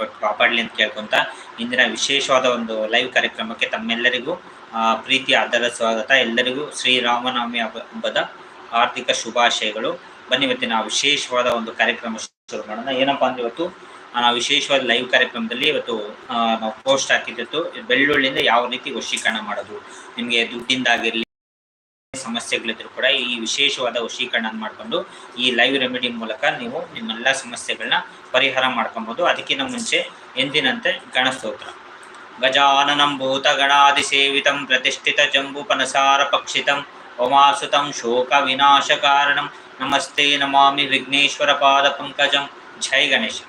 ಕೊಟ್ಟು ಕಾಪಾಡಲಿ ಅಂತ ಕೇಳ್ಕೊಂತ ಇಂದಿನ ವಿಶೇಷವಾದ ಒಂದು ಲೈವ್ ಕಾರ್ಯಕ್ರಮಕ್ಕೆ ತಮ್ಮೆಲ್ಲರಿಗೂ ಆ, ಪ್ರೀತಿಯ ಆಧಾರ ಸ್ವಾಗತ. ಎಲ್ಲರಿಗೂ ಶ್ರೀರಾಮನವಮಿ ಹಬ್ಬ- ಹಬ್ಬದ ಆರ್ಥಿಕ ಶುಭಾಶಯಗಳು. ಬನ್ನಿ ಇವತ್ತಿನ ವಿಶೇಷವಾದ ಒಂದು ಕಾರ್ಯಕ್ರಮ ಶುರು ಮಾಡೋಣ. ಏನಪ್ಪಾ ಅಂದ್ರೆ ಇವತ್ತು ವಿಶೇಷವಾದ ಲೈವ್ ಕಾರ್ಯಕ್ರಮದಲ್ಲಿ ಇವತ್ತು ನಾವು ಪೋಸ್ಟ್ ಹಾಕಿದ್ದು ಬೆಳ್ಳುಳ್ಳಿಯಿಂದ ಯಾವ ರೀತಿ ವಶೀಕರಣ ಮಾಡೋದು ನಿಮಗೆ ದುಡ್ಡಿಂದಾಗಿರ್ಲಿ ಸಮಸ್ಯೆಗಳಿದ್ರು ಕೂಡ ಈ ವಿಶೇಷವಾದ ವಶೀಕರಣ ಮಾಡಿಕೊಂಡು ಈ ಲೈವ್ ರೆಮಿಡಿ ಮೂಲಕ ನೀವು ನಿಮ್ಮೆಲ್ಲ ಸಮಸ್ಯೆಗಳನ್ನ ಪರಿಹಾರ ಮಾಡ್ಕೊಬೋದು. ಅದಕ್ಕಿಂತ ಮುಂಚೆ ಎಂದಿನಂತೆ ಗಣಸ್ತೋತ್ರ. ಗಜಾನನಂ ಭೂತ ಗಣಾದಿ ಸೇವಿತಂ ಪ್ರತಿಷ್ಠಿತ ಜಂಬು ಪನಸಾರ ಪಕ್ಷಿತಂ ಉಮಾಸುತಂ ಶೋಕ ವಿನಾಶ ಕಾರಣಂ. ನಮಸ್ತೆ ನಮಾಮಿ ವಿಘ್ನೇಶ್ವರ ಪಾದ ಪಂಕಜಂ. ಜೈ ಗಣೇಶ.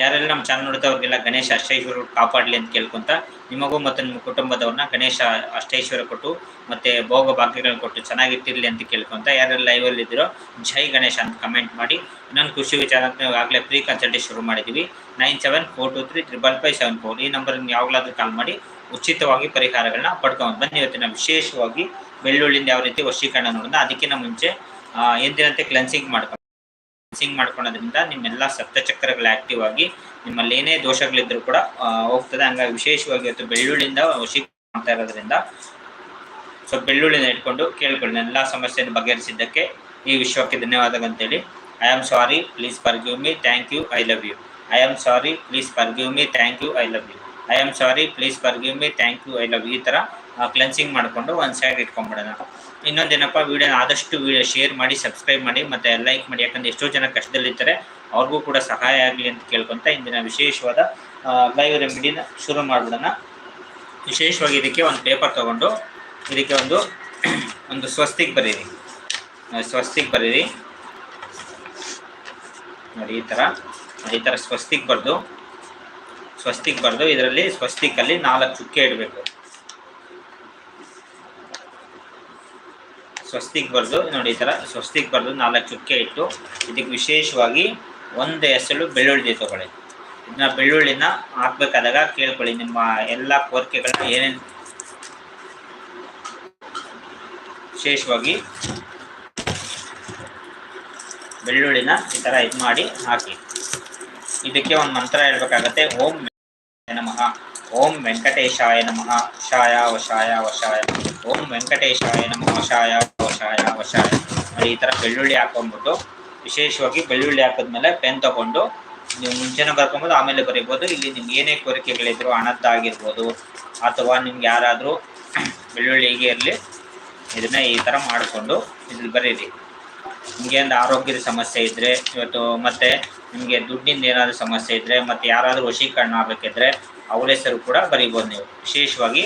ಯಾರೆಲ್ಲ ನಮ್ಮ ಚಾನಲ್ ನೋಡಿದವ್ರಿಗೆಲ್ಲ ಗಣೇಶ ಅಷ್ಟೈಶ್ವರ ಕಾಪಾಡಲಿ ಅಂತ ಕೇಳ್ಕೊಂತ ನಿಮಗೂ ಮತ್ತು ನಿಮ್ಮ ಕುಟುಂಬದವ್ರನ್ನ ಗಣೇಶ ಅಷ್ಟೈಶ್ವರ ಕೊಟ್ಟು ಮತ್ತೆ ಭೋಗ ಭಾಗ್ಯಗಳನ್ನ ಕೊಟ್ಟು ಚೆನ್ನಾಗಿಟ್ಟಿರಲಿ ಅಂತ ಕೇಳ್ಕೊಂತ ಯಾರೆಲ್ಲ ಲೈವಲ್ಲಿ ಇದ್ದೀರೋ ಜೈ ಗಣೇಶ ಅಂತ ಕಮೆಂಟ್ ಮಾಡಿ. ಇನ್ನೊಂದು ಖುಷಿ ವಿಚಾರ ಅಂತ ನಾವು ಆಗಲೇ ಫ್ರೀ ಕನ್ಸಲ್ಟೇಷನ್ ಶುರು ಮಾಡಿದ್ದೀವಿ. Nine seven four two three triple five seven four ಈ ನಂಬರ್ ಯಾವಾಗಲಾದ್ರೂ ಕಾಲ್ ಮಾಡಿ ಉಚಿತವಾಗಿ ಪರಿಹಾರಗಳನ್ನ ಪಡ್ಕೊಂಡು ಬನ್ನಿ. ಇವತ್ತಿನ ವಿಶೇಷವಾಗಿ ಬೆಳ್ಳುಳ್ಳಿಯಿಂದ ಯಾವ ರೀತಿ ವಶೀಕರಣ ನೋಡೋಣ ಅದಕ್ಕಿಂತ ಮುಂಚೆ ಎಂದಿನಂತೆ ಕ್ಲೆನ್ಸಿಂಗ್ ಮಾಡ್ಕೊಂಡು ಕ್ಲೆನ್ಸಿಂಗ್ ಮಾಡ್ಕೊಳ್ಳೋದ್ರಿಂದ ನಿಮ್ಮೆಲ್ಲ ಸಪ್ತಚಕ್ರಗಳು ಆಕ್ಟಿವ್ ಆಗಿ ನಿಮ್ಮಲ್ಲಿ ಏನೇ ದೋಷಗಳಿದ್ರು ಕೂಡ ಹೋಗ್ತದೆ. ಹಂಗಾಗಿ ವಿಶೇಷವಾಗಿ ಇವತ್ತು ಬೆಳ್ಳುಳ್ಳಿಯಿಂದ ಔಷಧಿ ಮಾಡ್ತಾ ಇರೋದ್ರಿಂದ ಸೊ ಬೆಳ್ಳುಳ್ಳಿನ ಇಟ್ಕೊಂಡು ಕೇಳ್ಕೊಳ್ಳಿ. ಎಲ್ಲ ಸಮಸ್ಯೆಯನ್ನು ಬಗೆಹರಿಸಿದ್ದಕ್ಕೆ ಈ ವಿಶ್ವಕ್ಕೆ ಧನ್ಯವಾದಗಳು ಅಂತೇಳಿ. I am sorry please forgive me thank you I love you I am sorry please forgive me thank you I love you I am sorry please forgive me thank you I love you ಈ ಥರ cleansing ಮಾಡಿಕೊಂಡು ಒಂದು side ಇಟ್ಕೊಂಡ್ಬಿಡೋಣ ಇನ್ನೊಂದೇನಪ್ಪ ವಿಡಿಯೋನ ಆದಷ್ಟು video share ಮಾಡಿ subscribe ಮಾಡಿ, ಮತ್ತು ಲೈಕ್ ಮಾಡಿ. ಯಾಕಂದ್ರೆ ಎಷ್ಟೋ ಜನ ಕಷ್ಟದಲ್ಲಿರ್ತಾರೆ, ಅವ್ರಿಗೂ ಕೂಡ ಸಹಾಯ ಆಗಲಿ ಅಂತ ಕೇಳ್ಕೊತ ಇಂದಿನ ವಿಶೇಷವಾದ ಲೈವ್ ರೆಮಿಡಿನ ಶುರು ಮಾಡಿಬಿಡೋಣ. ವಿಶೇಷವಾಗಿ ಇದಕ್ಕೆ ಒಂದು ಪೇಪರ್ ತಗೊಂಡು, ಇದಕ್ಕೆ ಒಂದು ಒಂದು ಸ್ವಸ್ತಿಗೆ ಬರೀರಿ. ಸ್ವಸ್ತಿಗೆ ಬರೀರಿ. ನೋಡಿ, ಈ ಥರ ಈ ಥರ ಸ್ವಸ್ತಿಗೆ ಬರೆದು ಸ್ವಸ್ತಿಗೆ ಬರೆದು, ಇದರಲ್ಲಿ ಸ್ವಸ್ತಿಕಲ್ಲಿ ನಾಲ್ಕು ಚುಕ್ಕೆ ಇಡಬೇಕು. ಸ್ವಸ್ತಿಕ್ ಬರೆದು, ನೋಡಿ ಈ ಥರ ಸ್ವಸ್ತಿಕ್ ಬರೆದು ನಾಲ್ಕು ಚುಕ್ಕೆ ಇಟ್ಟು, ಇದಕ್ಕೆ ವಿಶೇಷವಾಗಿ ಒಂದು ಎಸಳು ಬೆಳ್ಳುಳ್ಳಿ ತಗೊಳ್ಳಿ. ಇದನ್ನ ಬೆಳ್ಳುಳ್ಳಿನ ಹಾಕ್ಬೇಕಾದಾಗ ಕೇಳ್ಕೊಳ್ಳಿ, ನಿಮ್ಮ ಎಲ್ಲ ಕೋರಿಕೆಗಳನ್ನ ಏನೇನು ವಿಶೇಷವಾಗಿ ಬೆಳ್ಳುಳ್ಳಿನ ಈ ಥರ ಇದು ಮಾಡಿ ಹಾಕಿ. ಇದಕ್ಕೆ ಒಂದು ಮಂತ್ರ ಹೇಳ್ಬೇಕಾಗತ್ತೆ, ಓಂ ನಮಃ, ಓಂ ವೆಂಕಟೇಶಾಯ ನಮಃ ಶಾಯ ವಶಾಯ ವಶಾಯ ಓಂ ವೆಂಕಟೇಶಾಯ ನಮಃ ವಶಾಯ ವಶಾಯ ವಶಾಯ ಈ ಥರ ಬೆಳ್ಳುಳ್ಳಿ ಹಾಕೊಂಡ್ಬಿಟ್ಟು ವಿಶೇಷವಾಗಿ ಬೆಳ್ಳುಳ್ಳಿ ಹಾಕಿದ್ಮೇಲೆ ಪೆನ್ ತಗೊಂಡು ನೀವು ಮುಂಚೆನೆ ಬರ್ಕೊಬೋದು ಆಮೇಲೆ ಬರೀಬೋದು. ಇಲ್ಲಿ ನಿಮ್ಗೆ ಏನೇ ಕೋರಿಕೆಗಳಿದ್ರು ಹಣದ್ದಾಗಿರ್ಬೋದು ಅಥವಾ ನಿಮ್ಗೆ ಯಾರಾದರೂ ಬೆಳ್ಳುಳ್ಳಿ ಹೀಗೆ ಇರಲಿ, ಇದನ್ನ ಈ ಥರ ಮಾಡಿಕೊಂಡು ಇದ್ರಲ್ಲಿ ಬರೀರಿ. ನಿಮಗೆ ಒಂದು ಆರೋಗ್ಯದ ಸಮಸ್ಯೆ ಇದ್ದರೆ ಇವತ್ತು ಮತ್ತೆ ನಿಮಗೆ ದುಡ್ಡಿಂದ ಏನಾದರೂ ಸಮಸ್ಯೆ ಇದ್ದರೆ ಮತ್ತು ಯಾರಾದರೂ ವಶೀಕರಣ ಆಗಬೇಕಿದ್ರೆ ಅವ್ರ ಹೆಸರು ಕೂಡ ಬರೀಬೋದು ನೀವು. ವಿಶೇಷವಾಗಿ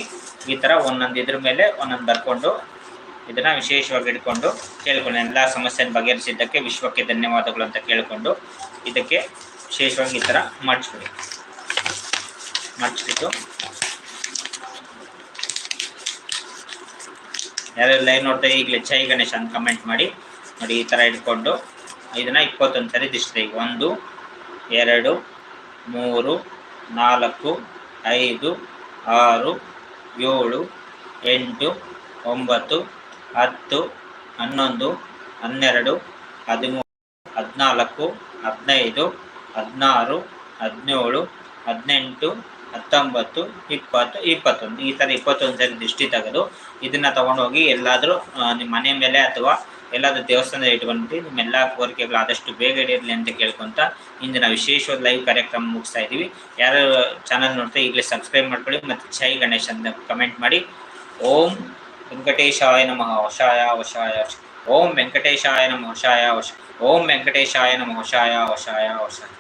ಈ ಥರ ಒಂದೊಂದು ಇದ್ರ ಮೇಲೆ ಒಂದೊಂದು ಬರ್ಕೊಂಡು ಇದನ್ನು ವಿಶೇಷವಾಗಿ ಇಟ್ಕೊಂಡು ಕೇಳ್ಕೊಂಡು ಎಲ್ಲ ಸಮಸ್ಯೆಯನ್ನು ಬಗೆಹರಿಸಿದ್ದಕ್ಕೆ ವಿಶ್ವಕ್ಕೆ ಧನ್ಯವಾದಗಳು ಅಂತ ಕೇಳಿಕೊಂಡು ಇದಕ್ಕೆ ವಿಶೇಷವಾಗಿ ಈ ಥರ ಮಾಡಿಸ್ಬಿಡಿ ಮಾಡಿಸ್ಬಿಟ್ಟು ಯಾರೆಲ್ಲ ಲೈವ್ ನೋಡ್ತಾ ಈಗಲೇ ಜೈ ಗಣೇಶ್ ಅಂತ ಕಮೆಂಟ್ ಮಾಡಿ, ನೋಡಿ ಈ ಥರ ಇಟ್ಕೊಂಡು ಇದನ್ನು ಇಪ್ಪತ್ತೊಂದು ಸರಿ ದಿಸ್ತೀವಿ ಒಂದು, ಎರಡು, ಮೂರು, ನಾಲ್ಕು, ಐದು, ಆರು, ಏಳು, ಎಂಟು, ಒಂಬತ್ತು ಹತ್ತು, ಹನ್ನೊಂದು, ಹನ್ನೆರಡು, ಹದಿಮೂರು, ಹದಿನಾಲ್ಕು, ಹದಿನೈದು, ಹದಿನಾರು, ಹದಿನೇಳು, ಹದಿನೆಂಟು, ಹತ್ತೊಂಬತ್ತು, ಇಪ್ಪತ್ತು, ಇಪ್ಪತ್ತೊಂದು. ಈ ಥರ ಇಪ್ಪತ್ತೊಂದು ಸರಿ ದೃಷ್ಟಿ ತೆಗೆದು ಇದನ್ನು ತಗೊಂಡೋಗಿ ಎಲ್ಲಾದರೂ ನಿಮ್ಮ ಮನೆ ಮೇಲೆ ಅಥವಾ ಎಲ್ಲಾದರೂ ದೇವಸ್ಥಾನದಲ್ಲಿ ನಿಮ್ಮ ಎಲ್ಲ ಕೋರಿಕೆಗಳು ಆದಷ್ಟು ಬೇಗ ಇರಲಿ ಅಂತ ಕೇಳ್ಕೊತ ಇಂದಿನ ವಿಶೇಷವಾದ ಲೈವ್ ಕಾರ್ಯಕ್ರಮ ಮುಗಿಸ್ತಾ ಇದ್ದೀವಿ. ಯಾರು ಚಾನಲ್ ನೋಡ್ತಾ ಈಗಲೇ ಸಬ್ಸ್ಕ್ರೈಬ್ ಮಾಡ್ಕೊಳ್ಳಿ ಮತ್ತು ಜೈ ಗಣೇಶ್ ಅಂತ ಕಮೆಂಟ್ ಮಾಡಿ. ಓಂ ವೆಂಕಟೇಶಾಯ ನಮಃ ವಶಾಯ ವಶಾಯ ವಶ- ಓಂ ವೆಂಕಟೇಶಾಯ ನಮಃ ವಶಾಯ ವಶ ಓಂ ವೆಂಕಟೇಶಾಯ ನಮಃ ವಶಾಯ ವಶಾಯ ವಶಾಯ